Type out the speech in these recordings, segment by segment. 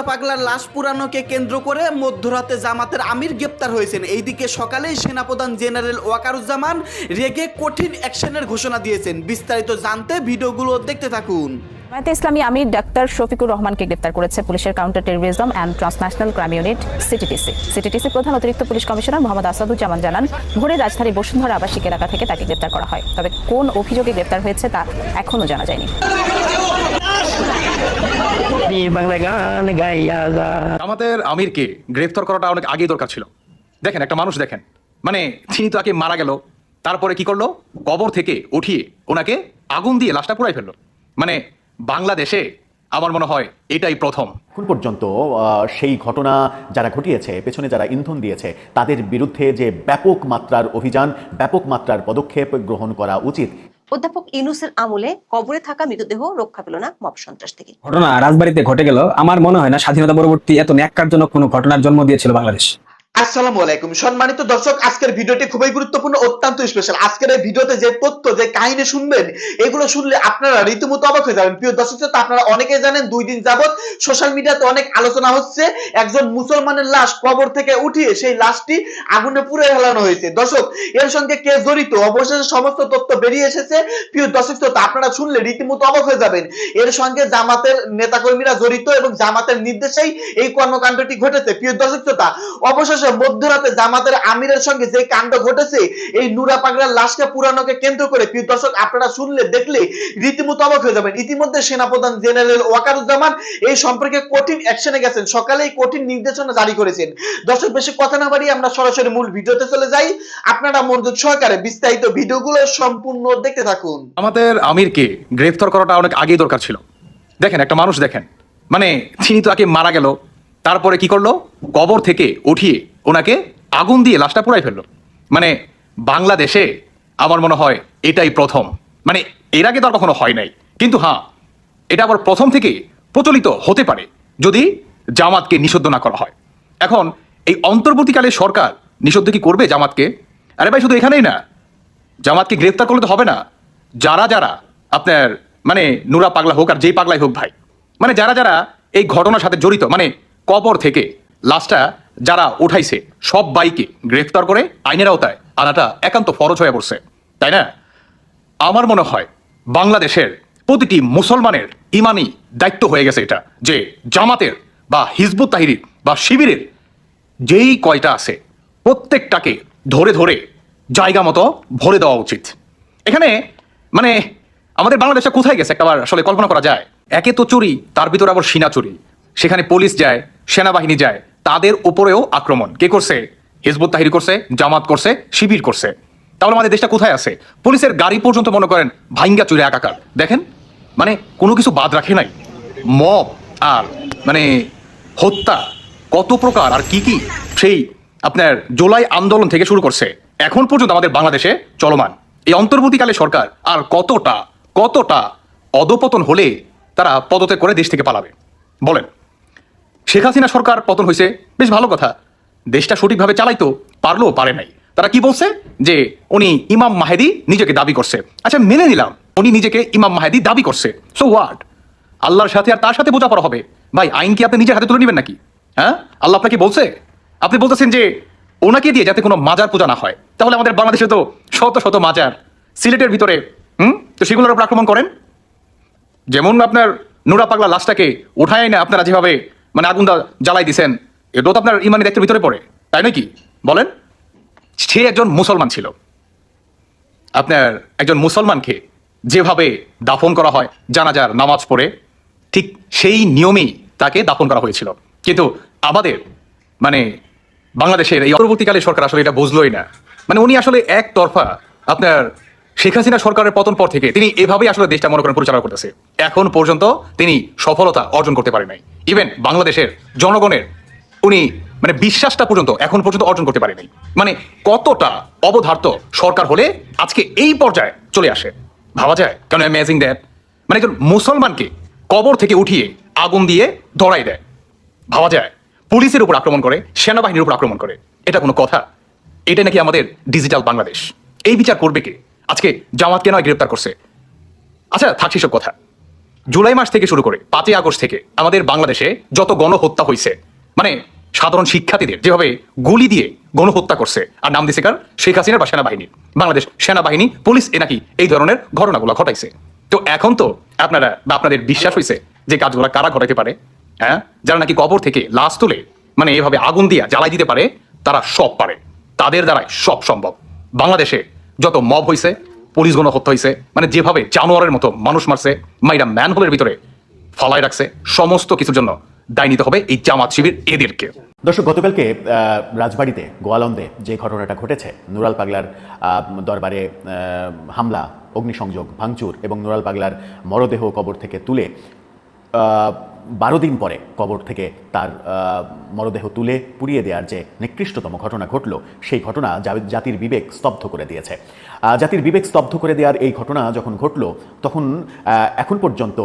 নুরা পাগলার লাশ পুরানোকে কেন্দ্র করে মধ্যরাতে জামাতের আমির গ্রেপ্তার হয়েছেন। এইদিকে সকালেই সেনাপ্রধান জেনারেল ওয়াকারুজ্জামান রেগে কঠিন অ্যাকশনের ঘোষণা দিয়েছেন। বিস্তারিত জানতে ভিডিওগুলো দেখতে থাকুন। জামায়াতে ইসলামী আমির ডাক্তার শফিকুর রহমানকে গ্রেপ্তার করেছে পুলিশের counter terrorism and transnational crime unit, CTTC. CTTC প্রধান অতিরিক্ত পুলিশ কমিশনার মোহাম্মদ আসাদুজ্জামান জানান, ভোরে রাজধানী বসুন্ধরা আবাসিক এলাকা থেকে তাকে গ্রেপ্তার করা হয়। তবে কোন অভিযোগে গ্রেপ্তার হয়েছে তা এখনও জানা যায়নি। বাংলা গান গাইয়া যা। আমাদের আমিরকে গ্রেফতার করাটা অনেক আগেই দরকার ছিল। দেখেন একটা মানুষ দেখেন। মানে তিনি তো আগে মারা গেল। তারপরে কি করল? কবর থেকে উঠিয়ে ওনাকে আগুন দিয়ে লাশটা পুরাই ফেলল। মানে বাংলাদেশে আমার মনে হয় এটাই প্রথম। এখন পর্যন্ত আহ, সেই ঘটনা যারা ঘটিয়েছে পেছনে যারা ইন্ধন দিয়েছে তাদের বিরুদ্ধে যে ব্যাপক মাত্রার অভিযান ব্যাপক মাত্রার পদক্ষেপ গ্রহণ করা উচিত অধ্যাপক ইনুসের আমলে কবরে থাকা মৃতদেহ রক্ষা পেল না মব সন্ত্রাস থেকে। ঘটনা রাজবাড়িতে ঘটে গেল। আমার মনে হয় না স্বাধীনতা পরবর্তী এত ন্যাক্কারজনক কোনো ঘটনার জন্ম দিয়েছিল বাংলাদেশ। আসসালামু আলাইকুম। সম্মানিত দর্শক, আজকের ভিডিওটি খুবই গুরুত্বপূর্ণ, অত্যন্ত স্পেশাল আজকের এই ভিডিওতে যে তথ্য, যে কাহিনী শুনবেন, এগুলো শুনলে আপনারা রীতিমতো অবাক হয়ে যাবেন। প্রিয় দর্শক আপনারা অনেকেই জানেন, দুই দিন সোশ্যাল মিডিয়াতে অনেক আলোচনা হচ্ছে। একজন মুসলমানের লাশ কবর থেকে উঠিয়ে সেই লাশটি আগুনে হয়েছে। দর্শক, এর সঙ্গে কে জড়িত? অবশেষে সমস্ত তথ্য বেরিয়ে এসেছে। প্রিয় দর্শক আপনারা শুনলে রীতিমতো অবাক হয়ে যাবেন। এর সঙ্গে জামাতের নেতাকর্মীরা জড়িত এবং জামাতের নির্দেশেই এই কর্মকাণ্ডটি ঘটেছে। প্রিয় দর্শক অবশেষে মধ্যরাতে জামাতের আমিরের সঙ্গে যে কাণ্ড ঘটেছে, এই নুরা পাগলার লাশকে পুরানোকে কেন্দ্র করে, প্রিয় দর্শক, আপনারা শুনলে, দেখলে রীতিমতো অবাক হয়ে যাবেন। ইতিমধ্যে সেনাপ্রধান জেনারেল ওয়াকারুজ্জামান এই সম্পর্কে কঠিন অ্যাকশনে গেছেন। সকালেই কঠিন নির্দেশনা জারি করেছেন। দর্শক, বেশি কথা না বাড়িয়ে আমরা সরাসরি মূল ভিডিওতে চলে যাই। আপনারা মনোযোগ সহকারে বিস্তারিত ভিডিওগুলো সম্পূর্ণ দেখতে থাকুন। আমাদের আমিরকে গ্রেফতার করাটা অনেক আগেই দরকার ছিল। দেখেন, একটা মানুষ দেখেন। মানে তিনি তো আগে মারা গেল। তারপরে কি করল? কবর থেকে উঠিয়ে ওনাকে আগুন দিয়ে লাশটা পুরাই ফেলল। মানে বাংলাদেশে আমার মনে হয় এটাই প্রথম। মানে এর আগে তো আর কখনো হয় নাই। কিন্তু হ্যাঁ এটা আবার প্রথম থেকে প্রচলিত হতে পারে যদি জামাতকে নিষিদ্ধ না করা হয়। এখন এই অন্তর্বর্তীকালে সরকার নিষিদ্ধ কি করবে জামাতকে? আরে ভাই, শুধু এখানেই না। জামাতকে গ্রেফতার করলে তো হবে না। যারা যারা আপনার মানে নুরা পাগলা হোক আর যেই পাগলাই হোক ভাই। মানে যারা যারা এই ঘটনার সাথে জড়িত মানে কবর থেকে লাশটা যারা উঠাইছে, সব বাইকে গ্রেফতার করে আইনের আওতায় আনাটা একান্ত ফরজ হয়ে পড়ছে। তাই না? আমার মনে হয় বাংলাদেশের প্রতিটি মুসলমানের ইমানি দায়িত্ব হয়ে গেছে এটা, যে জামাতের বা হিজবুত তাহিরির বা শিবিরের যেই কয়টা আছে, প্রত্যেকটাকে ধরে ধরে জায়গা মতো ভরে দেওয়া উচিত। এখানে মানে আমাদের বাংলাদেশটা কোথায় গেছে? একবার আসলে কল্পনা করা যায়। একে তো চুরি, তার ভিতরে আবার সিনা চুরি। সেখানে পুলিশ যায়, সেনাবাহিনী যায়, তাদের উপরেও আক্রমণ। কে করছে? হিজবুত তাহিরি করছে, জামাত করছে, শিবির করছে। তাহলে আমাদের দেশটা কোথায় আছে? পুলিশের গাড়ি পর্যন্ত মনে করেন ভাইঙ্গা চুরে একাকার। দেখেন মানে কোনো কিছু বাদ রাখে নাই। মব আর মানে হত্যা, কত প্রকার আর কি কি সেই আপনার জুলাই আন্দোলন থেকে শুরু করছে। এখন পর্যন্ত আমাদের বাংলাদেশে চলমান। এই অন্তর্বর্তীকালে সরকার আর কতটা কতটা অধপতন হলে তারা পদত্যাগ করে দেশ থেকে পালাবে। বলেন। শেখ হাসিনা সরকার পতন হয়েছে, বেশ ভালো কথা। দেশটা সঠিকভাবে চালাইতো, পারলেও পারে নাই। তারা কি বলছে? যে উনি ইমাম মাহেদি নিজেকে দাবি করছে। আচ্ছা মেনে নিলাম, উনি নিজেকে ইমাম মাহেদি দাবি করছে। সো হোয়াট আল্লাহর সাথে আর তার সাথে বোঝাপড়া হবে? ভাই, আইন কি আপনি নিজের হাতে তুলে নেবেন নাকি? হ্যাঁ? আল্লাহ আপনাকে বলছে? আপনি বলতেছেন যে ওনাকে দিয়ে যাতে কোনো মাজার পূজা না হয়। তাহলে আমাদের বাংলাদেশে তো শত শত মাজার। সিলেটের ভিতরে, হুম? তো সেগুলোর উপর আক্রমণ করেন? যেমন আপনার নুরা পাগলা লাশটাকে উঠায় না আপনারা যেভাবে মানে আগুন দা- জ্বালাই দিছেন, এটাও তো আপনার ইমানি দায়িত্বের ভিতরে পড়ে, তাই নাকি? বলেন। সে একজন মুসলমান ছিল। আপনার একজন মুসলমানকে যেভাবে দাফন করা হয়, জানাজার নামাজ পড়ে, ঠিক সেই নিয়মেই তাকে দাফন করা হয়েছিল। কিন্তু আমাদের মানে বাংলাদেশের এই পরবর্তীকালে সরকার আসলে এটা বুঝলোই না। মানে উনি আসলে এক তরফা আপনার শেখ হাসিনা সরকারের পতন পর থেকে তিনি এভাবেই আসলে দেশটা মনে করেন পরিচালনা করতেছে। এখন পর্যন্ত তিনি সফলতা অর্জন করতে পারে নাই। ইভেন বাংলাদেশের জনগণের উনি মানে বিশ্বাসটা পর্যন্ত এখন পর্যন্ত অর্জন করতে পারেনি মানে কতটা অবধার্ত সরকার হলে আজকে এই পর্যায়ে চলে আসে। ভাবা যায়? কেন অ্যামেজিং দ্যাট মানে একজন মুসলমানকে কবর থেকে উঠিয়ে আগুন দিয়ে ধরাই দেয়। ভাবা যায়? পুলিশের উপর আক্রমণ করে, সেনাবাহিনীর উপর আক্রমণ করে। এটা কোনো কথা? এটা নাকি আমাদের ডিজিটাল বাংলাদেশ। এই বিচার করবে কে? আজকে জামাতকে নয়, গ্রেপ্তার করছে। আচ্ছা থাকছে সব কথা। জুলাই মাস থেকে শুরু করে পাঁচই আগস্ট থেকে আমাদের বাংলাদেশে যত গণহত্যা হয়েছে মানে সাধারণ শিক্ষার্থীদের যেভাবে গুলি দিয়ে গণহত্যা করছে, আর নাম দিছে কার? শেখ হাসিনার বা সেনাবাহিনী। বাংলাদেশ সেনাবাহিনী, পুলিশ, এ নাকি এই ধরনের ঘটনাগুলো ঘটাইছে। তো এখন তো আপনারা বা আপনাদের বিশ্বাস হয়েছে যে কাজগুলো কারা ঘটাইতে পারে? হ্যাঁ? যারা নাকি কবর থেকে লাশ তুলে মানে এভাবে আগুন দিয়া জ্বালাই দিতে পারে, তারা সব পারে। তাদের দ্বারাই সব সম্ভব। বাংলাদেশে যত মব হয়েছে পুলিশ গণহত্যা হয়েছে মানে যেভাবে জানোয়ারের মতো মানুষ মারছে, মাইরা ম্যান হোলের ভিতরে ফালাই রাখছে, সমস্ত কিছুর জন্য দায় নিতে হবে এই জামাত শিবির এদেরকে। দর্শক, গতকালকে রাজবাড়িতে, গোয়ালন্দে যে ঘটনাটা ঘটেছে, নুরাল পাগলার দরবারে হামলা, অগ্নিসংযোগ, ভাঙচুর এবং নুরাল পাগলার মরদেহ কবর থেকে তুলে বারো দিন পরে কবর থেকে তার মরদেহ তুলে পুড়িয়ে দেওয়ার যে নিকৃষ্টতম ঘটনা ঘটল, সেই ঘটনা জাতির বিবেক স্তব্ধ করে দিয়েছে। জাতির বিবেক স্তব্ধ করে দেওয়ার এই ঘটনা যখন ঘটল, তখন এখন পর্যন্ত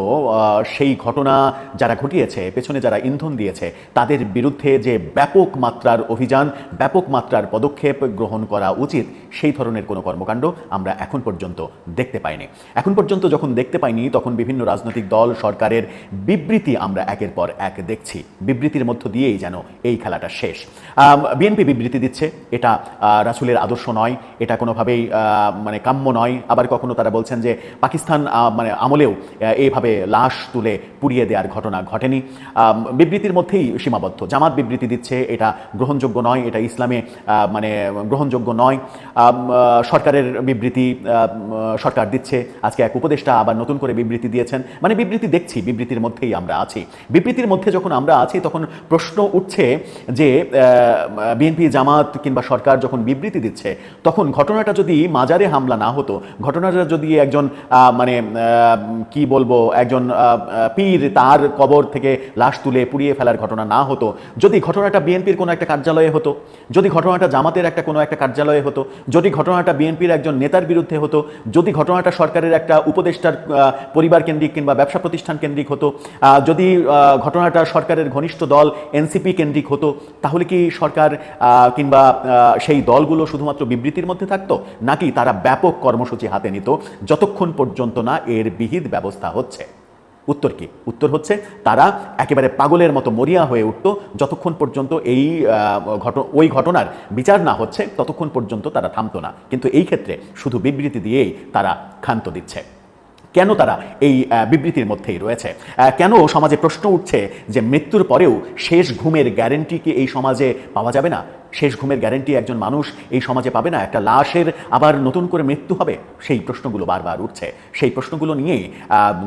সেই ঘটনা যারা ঘটিয়েছে, পেছনে যারা ইন্ধন দিয়েছে, তাদের বিরুদ্ধে যে ব্যাপক মাত্রার অভিযান, ব্যাপক মাত্রার পদক্ষেপ গ্রহণ করা উচিত, সেই ধরনের কোনো কর্মকাণ্ড আমরা এখন পর্যন্ত দেখতে পাইনি। এখন পর্যন্ত যখন দেখতে পাইনি, তখন বিভিন্ন রাজনৈতিক দল, সরকারের বিবৃতি আমরা একের পর এক দেখছি। বিবৃতির মধ্য দিয়েই যেন এই খেলাটা শেষ। বিএনপি বিবৃতি দিচ্ছে, এটা রাসুলের আদর্শ নয়, এটা কোনোভাবেই মানে কাম্য নয়। আবার কখনো তারা বলছেন যে পাকিস্তান মানে আমলেও এইভাবে লাশ তুলে পুড়িয়ে দেওয়ার ঘটনা ঘটেনি। বিবৃতির মধ্যেই সীমাবদ্ধ। জামাত বিবৃতি দিচ্ছে, এটা গ্রহণযোগ্য নয়, এটা ইসলামে মানে গ্রহণযোগ্য নয়। সরকারের বিবৃতি সরকার দিচ্ছে। আজকে এক উপদেষ্টা আবার নতুন করে বিবৃতি দিয়েছেন। মানে বিবৃতি দেখছি, বিবৃতির মধ্যেই আমরা আছি। বিবৃতির মধ্যে যখন আমরা আছি, তখন প্রশ্ন উঠছে যে বিএনপি জামাত কিংবা সরকার যখন বিবৃতি দিচ্ছে, তখন ঘটনাটা যদি মাজারে হামলা না হতো। ঘটনাটা যদি একজন মানে কি বলব, একজন পীর তার কবর থেকে লাশ তুলে পুড়িয়ে ফেলার ঘটনা না হতো, যদি ঘটনাটা বিএনপির কোনো একটা কার্যালয়ে হতো, যদি ঘটনাটা জামাতের একটা কোনো একটা কার্যালয়ে হতো, যদি ঘটনাটা বিএনপির একজন নেতার বিরুদ্ধে হতো, যদি ঘটনাটা সরকারের একটা উপদেষ্টার পরিবার কেন্দ্রিক কিংবা ব্যবসা প্রতিষ্ঠান কেন্দ্রিক হতো যদি ঘটনাটা সরকারের ঘনিষ্ঠ দল এনসিপি কেন্দ্রিক হতো, তাহলে কি সরকার কিংবা সেই দলগুলো শুধুমাত্র বিবৃতির মধ্যে থাকতো? নাকি তারা ব্যাপক কর্মসূচি হাতে নিত, যতক্ষণ পর্যন্ত না এর বিহিত ব্যবস্থা হচ্ছে। উত্তর কি? উত্তর হচ্ছে তারা একেবারে পাগলের মতো মরিয়া হয়ে উঠত, যতক্ষণ পর্যন্ত এই ঘট ওই ঘটনার বিচার না হচ্ছে, ততক্ষণ পর্যন্ত তারা থামতো না। কিন্তু এই ক্ষেত্রে শুধু বিবৃতি দিয়েই তারা ক্ষান্ত দিচ্ছে। কেন তারা এই বিবৃতির মধ্যেই রয়েছে? কেন সমাজে প্রশ্ন উঠছে যে মৃত্যুর পরেও শেষ ঘুমের গ্যারেন্টি কি এই সমাজে পাওয়া যাবে না? শেষ ঘুমের গ্যারেন্টি একজন মানুষ এই সমাজে পাবে না। একটা লাশের আবার নতুন করে মৃত্যু হবে? সেই প্রশ্নগুলো বারবার উঠছে। সেই প্রশ্নগুলো নিয়েই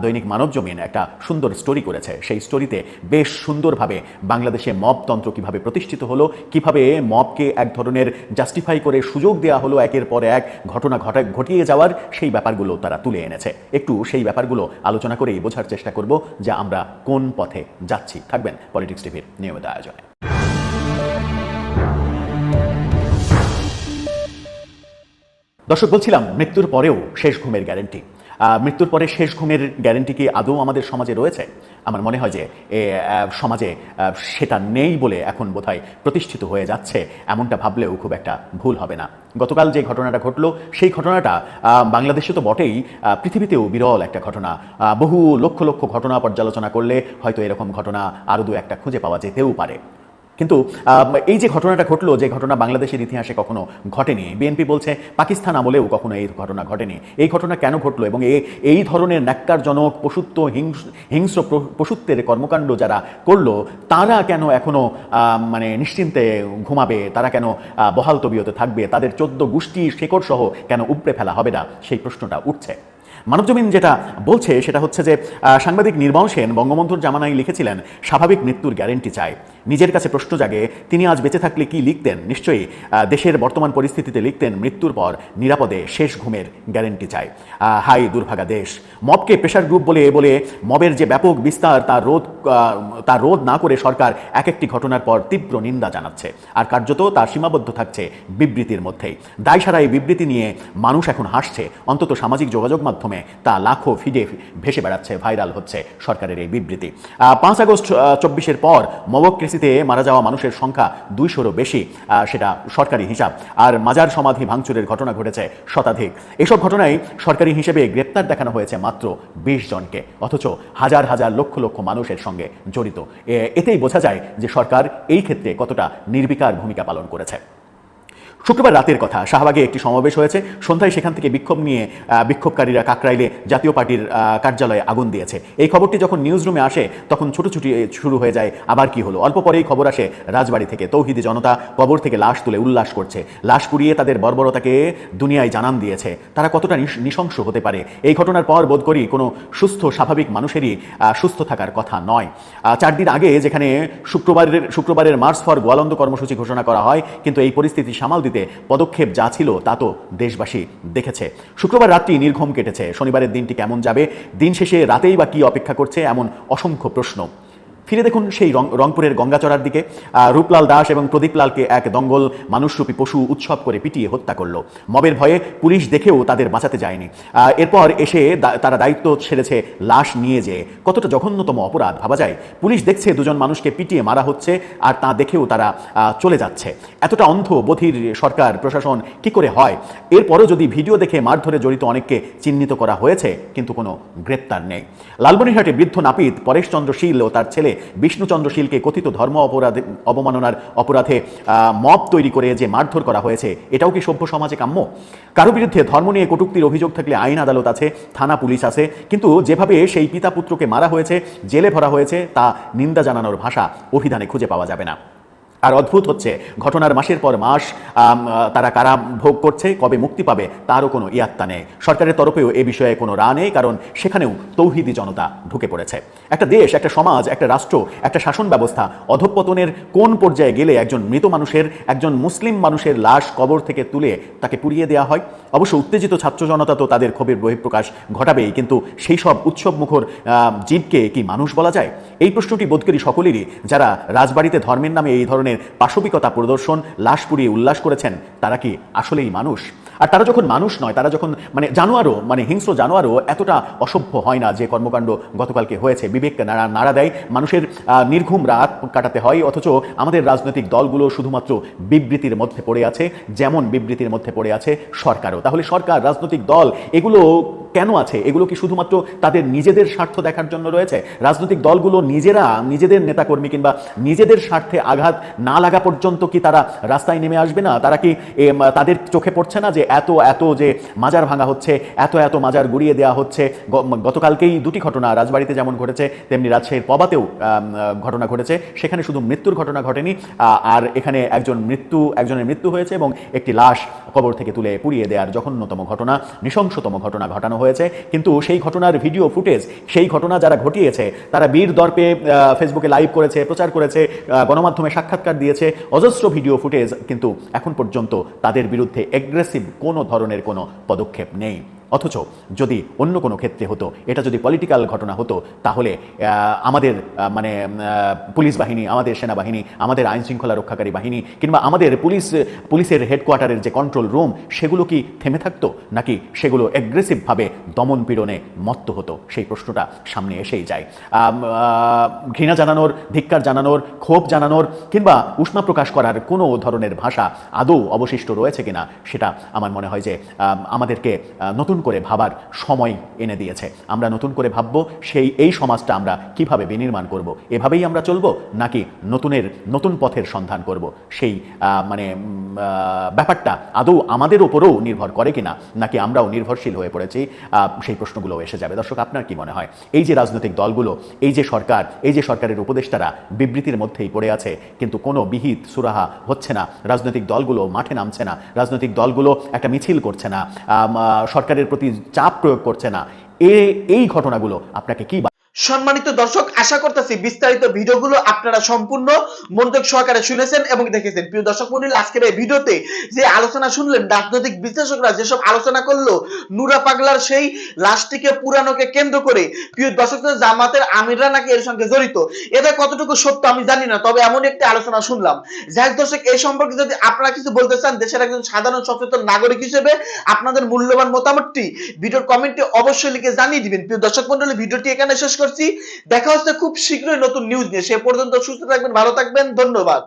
দৈনিক মানব জমিন একটা সুন্দর স্টোরি করেছে। সেই স্টোরিতে বেশ সুন্দরভাবে বাংলাদেশে মবতন্ত্র কীভাবে প্রতিষ্ঠিত হলো, কীভাবে মবকে এক ধরনের জাস্টিফাই করে সুযোগ দেওয়া হলো একের পর এক ঘটনা ঘটা, ঘটিয়ে যাওয়ার, সেই ব্যাপারগুলো তারা তুলে এনেছে। একটু সেই ব্যাপারগুলো আলোচনা করেই বোঝার চেষ্টা করব যে আমরা কোন পথে যাচ্ছি। থাকবেন পলিটিক্স টিভির নিয়মিত আয়োজনে। দর্শক, বলছিলাম মৃত্যুর পরেও শেষ ঘুমের গ্যারেন্টি মৃত্যুর পরে শেষ ঘুমের গ্যারেন্টি কি আদৌ আমাদের সমাজে রয়েছে? আমার মনে হয় যে সমাজে সেটা নেই বলে এখন বোধহয় প্রতিষ্ঠিত হয়ে যাচ্ছে, এমনটা ভাবলেও খুব একটা ভুল হবে না। গতকাল যে ঘটনাটা ঘটলো, সেই ঘটনাটা বাংলাদেশে তো বটেই পৃথিবীতেও বিরল একটা ঘটনা। বহু লক্ষ লক্ষ ঘটনা পর্যালোচনা করলে হয়তো এরকম ঘটনা আরও দু একটা খুঁজে পাওয়া যেতেও পারে। কিন্তু এই যে ঘটনাটা ঘটলো যে ঘটনা বাংলাদেশের ইতিহাসে কখনো ঘটেনি। বিএনপি বলছে পাকিস্তান আমলেও কখনো এই ঘটনা ঘটেনি। এই ঘটনা কেন ঘটলো এবং এই ধরনের ন্যাক্কারজনক পশুত্ব হিংস হিংস্র পশুত্বের কর্মকাণ্ড যারা করল তারা কেন এখনও আহ, মানে নিশ্চিন্তে ঘুমাবে? তারা কেন বহাল তবিয়তে থাকবে? তাদের চোদ্দ গোষ্ঠী শেকড় সহ কেন উপড়ে ফেলা হবে না? সেই প্রশ্নটা উঠছে। মানবজমিন যেটা বলছে, সেটা হচ্ছে যে সাংবাদিক নির্মল সেন বঙ্গবন্ধুর জামানায় লিখেছিলেন, স্বাভাবিক মৃত্যুর গ্যারেন্টি চায় নিজের কাছে প্রশ্ন জাগে, তিনি আজ বেঁচে থাকলে কি লিখতেন? নিশ্চয়ই দেশের বর্তমান পরিস্থিতিতে লিখতেন, মৃত্যুর পর নিরাপদে শেষ ঘুমের গ্যারেন্টি চায় হাই দুর্ভাগা দেশ, মবকে প্রেশার গ্রুপ বলে বলে, মবের যে ব্যাপক বিস্তার, তার রোধ তার রোধ না করে সরকার এক একটি ঘটনার পর তীব্র নিন্দা জানাচ্ছে। আর কার্যত তার সীমাবদ্ধ থাকছে বিবৃতির মধ্যেই। দায় সারা এই বিবৃতি নিয়ে মানুষ এখন হাসছে, অন্তত সামাজিক যোগাযোগ মাধ্যমে। গণমাধ্যমে তা লাখো ফিডে ভেসে বেড়াচ্ছে, ভাইরাল হচ্ছে সরকারের এই বিবৃতি। পাঁচ আগস্ট চব্বিশের পর মবক্রেসিতে মারা যাওয়া মানুষের সংখ্যা দুইশোরও বেশি সেটা সরকারি হিসাব। আর মাজার সমাধি ভাঙচুরের ঘটনা ঘটেছে শতাধিক। এসব ঘটনায় সরকারি হিসেবে গ্রেপ্তার দেখানো হয়েছে মাত্র বিশ জনকে, অথচ হাজার হাজার লক্ষ লক্ষ মানুষের সঙ্গে জড়িত। এতেই বোঝা যায় যে সরকার এই ক্ষেত্রে কতটা নির্বিকার ভূমিকা পালন করেছে। শুক্রবার রাতের কথা। শাহবাগে একটি সমাবেশ হয়েছে। সন্ধ্যায় সেখান থেকে বিক্ষোভ নিয়ে বিক্ষোভকারীরা কাকরাইলে জাতীয় পার্টির কার্যালয়ে আগুন দিয়েছে। এই খবরটি যখন নিউজ রুমে আসে, তখন ছুটোছুটি শুরু হয়ে যায়। আবার কি হলো? অল্প পরেই খবর আসে রাজবাড়ি থেকে। তৌহিদি জনতা কবর থেকে লাশ তুলে উল্লাস করছে। লাশ পুড়িয়ে তাদের বর্বরতাকে দুনিয়ায় জানান দিয়েছে। তারা কতটা নৃশংস হতে পারে? এই ঘটনার পর বোধ করি কোনো সুস্থ, স্বাভাবিক মানুষেরই সুস্থ থাকার কথা নয়। চার দিন আগে যেখানে শুক্রবারের শুক্রবারের মার্চ ফর গোয়ালন্দ কর্মসূচি ঘোষণা করা হয়, কিন্তু এই পরিস্থিতি সামাল দিতে পদক্ষেপ যা ছিল তা তো দেশবাসী দেখেছে। শুক্রবার রাত্রি নির্ঘম কেটেছে। শনিবারের দিনটি কেমন যাবে? দিন শেষে রাতেই বা কি অপেক্ষা করছে? এমন অসংখ্য প্রশ্ন। ফিরে দেখুন সেই রং রংপুরের গঙ্গাচড়ার দিকে। রূপলাল দাস এবং প্রদীপ লালকে এক দঙ্গল মানুষরূপী পশু উৎসব করে পিটিয়ে হত্যা করল। মবের ভয়ে পুলিশ দেখেও তাদের বাঁচাতে যায়নি। এরপর এসে তারা দায়িত্ব ছেড়েছে লাশ নিয়ে যেয়ে। কতটা জঘন্যতম অপরাধ, ভাবা যায়? পুলিশ দেখছে দুজন মানুষকে পিটিয়ে মারা হচ্ছে আর তা দেখেও তারা চলে যাচ্ছে। এতটা অন্ধ বধির সরকার, প্রশাসন কি করে হয়? এরপরও যদি ভিডিও দেখে মারধরে জড়িত অনেককে চিহ্নিত করা হয়েছে, কিন্তু কোনো গ্রেপ্তার নেই। লালমনিরহাটে বৃদ্ধ নাপিত পরেশচন্দ্র শীল ও তার ছেলে বিষ্ণুচন্দ্র শীলকে কথিত ধর্ম অপরাধ, অবমাননার অপরাধে মব তৈরি করে যে মারধর করা হয়েছে, এটাও কি সভ্য সমাজে কাম্য? কারও বিরুদ্ধে ধর্ম নিয়ে কটুক্তির অভিযোগ থাকলে আইন আদালত আছে, থানা পুলিশ আছে, কিন্তু যেভাবে সেই পিতা পুত্রকে মারা হয়েছে, জেলে ভরা হয়েছে, তা নিন্দা জানানোর ভাষা অভিধানে খুঁজে পাওয়া যাবে না। আর অদ্ভুত হচ্ছে, ঘটনার মাসের পর মাস তারা কারা ভোগ করছে, কবে মুক্তি পাবে, তারও কোনো ইয়াত্তা নেই। সরকারের তরফেও এ বিষয়ে কোনো রা নেই, কারণ সেখানেও তৌহিদি জনতা ঢুকে পড়েছে। একটা দেশ, একটা সমাজ, একটা রাষ্ট্র, একটা শাসন ব্যবস্থা অধঃপতনের কোন পর্যায়ে গেলে একজন মৃত মানুষের, একজন মুসলিম মানুষের লাশ কবর থেকে তুলে তাকে পুড়িয়ে দেওয়া হয়? অবশ্য উত্তেজিত ছাত্র জনতা তো তাদের ক্ষোভের বহিঃপ্রকাশ ঘটাবেই, কিন্তু সেই সব উৎসব মুখর জীবকে কি মানুষ বলা যায়? এই প্রশ্নটি বোধ করি সকলেরই, যারা রাজবাড়িতে ধর্মের নামে এই ধরনের পাশবিকতা প্রদর্শন লাশ পুড়িয়ে উল্লাস করেছেন। তারা কি আসলেই মানুষ? আর তারা যখন মানুষ নয়, তারা যখন মানে জানোয়ারও মানে হিংস্র জানোয়ারও এতটা অসভ্য হয় না যে কর্মকাণ্ড গতকালকে হয়েছে। বিবেককে নাড়া নাড়া দেয়। মানুষের নির্ঘুম রাত কাটাতে হয়, অথচ আমাদের রাজনৈতিক দলগুলো শুধুমাত্র বিবৃতির মধ্যে পড়ে আছে, যেমন বিবৃতির মধ্যে পড়ে আছে সরকারও। তাহলে সরকার, রাজনৈতিক দল, এগুলো কেন আছে? এগুলো কি শুধুমাত্র তাদের নিজেদের স্বার্থ দেখার জন্য রয়েছে? রাজনৈতিক দলগুলো নিজেরা, নিজেদের নেতাকর্মী কিংবা নিজেদের স্বার্থে আঘাত না লাগা পর্যন্ত কি তারা রাস্তায় নেমে আসবে না? তারা কি তাদের চোখে পড়ছে না যে এত এত যে মাজার ভাঙা হচ্ছে, এত এত মাজার গুড়িয়ে দেওয়া হচ্ছে। গতকালকেই দুটি ঘটনা রাজবাড়িতে যেমন ঘটেছে, তেমনি রাজশাহীর পবাতেও ঘটনা ঘটেছে। সেখানে শুধু মৃত্যুর ঘটনা ঘটেনি আর এখানে একজন মৃত্যু, একজনের মৃত্যু হয়েছে এবং একটি লাশ কবর থেকে তুলে পুড়িয়ে দেওয়ার জঘন্যতম ঘটনা, নৃশংসতম ঘটনা ঘটানো হয়েছে। কিন্তু সেই ঘটনার ভিডিও ফুটেজ, সেই ঘটনা যারা ঘটিয়েছে, তারা বীর দর্পে ফেসবুকে লাইভ করেছে, প্রচার করেছে গণমাধ্যমে সাক্ষাৎকার দিয়েছে। অজস্র ভিডিও ফুটেজ কিন্তু এখন পর্যন্ত তাদের বিরুদ্ধে এগ্রেসিভ কোনো ধরনের কোনো পদক্ষেপ নেই। অথচ যদি অন্য কোনো ক্ষেত্রে হতো এটা যদি পলিটিক্যাল ঘটনা হতো তাহলে আমাদের মানে পুলিশ বাহিনী আমাদের সেনাবাহিনী আমাদের আইন শৃঙ্খলা রক্ষাকারী বাহিনী কিংবা আমাদের পুলিশ পুলিশের হেডকোয়ার্টারের যে কন্ট্রোল রুম সেগুলো কি থেমে থাকতো? নাকি সেগুলো অ্যাগ্রেসিভভাবে দমন পীড়নে মত্ত হতো? সেই প্রশ্নটা সামনে এসেই যায়। ঘৃণা জানানোর ধিক্কার জানানোর ক্ষোভ জানানোর কিংবা উষ্মা প্রকাশ করার কোনো ধরনের ভাষা আদৌ অবশিষ্ট রয়েছে কিনা সেটা আমার মনে হয় যে আম, আমাদেরকে আহ, নতুন করে ভাবার সময় এনে দিয়েছে। আমরা নতুন করে ভাববো, সেই, এই সমাজটা আমরা কীভাবে বিনির্মাণ করব? এভাবেই আমরা চলবো নাকি নতুনের, নতুন পথের সন্ধান করব? সেই মানে ব্যাপারটা আদৌ আমাদের ওপরেও নির্ভর করে কিনা? নাকি আমরাও নির্ভরশীল হয়ে পড়েছি? সেই প্রশ্নগুলো এসে যাবে। দর্শক, আপনার কি মনে হয়? এই যে রাজনৈতিক দলগুলো, এই যে সরকার, এই যে সরকারের উপদেষ্টারা বিবৃতির মধ্যেই পড়ে আছে, কিন্তু কোনো বিহিত সুরাহা হচ্ছে না। রাজনৈতিক দলগুলো মাঠে নামছে না। রাজনৈতিক দলগুলো একটা মিছিল করছে না। সরকারের প্রতি চাপ প্রয়োগ করছে না। এ এই ঘটনাগুলো আপনাকে কি সম্মানিত দর্শক, আশা করতেছি বিস্তারিত ভিডিওগুলো আপনারা সম্পূর্ণ মনোযোগ সহকারে শুনেছেন এবং দেখেছেন। প্রিয় দর্শক মন্ডলী আজকের এই ভিডিওতে যে আলোচনা শুনলেন, রাজনৈতিক বিশ্লেষকরা যেসব আলোচনা করল, নুরা পাগলার সেই লাশটিকে পুরানোকে কেন্দ্র করে, প্রিয় দর্শক, জামাতের আমিররা নাকি এর সঙ্গে জড়িত? এটা কতটুকু সত্য আমি জানি না, তবে এমন একটি আলোচনা শুনলাম। যাই দর্শক এই সম্পর্কে যদি আপনারা কিছু বলতে চান, দেশের একজন সাধারণ সচেতন নাগরিক হিসেবে আপনাদের মূল্যবান মতামতটি, ভিডিওর কমেন্টে অবশ্যই লিখে জানিয়ে দিবেন। প্রিয় দর্শক মন্ডলী ভিডিওটি এখানে শেষ করছি। দেখা হচ্ছে খুব শীঘ্রই নতুন নিউজ নিয়ে। সে পর্যন্ত সুস্থ থাকবেন, ভালো থাকবেন। ধন্যবাদ।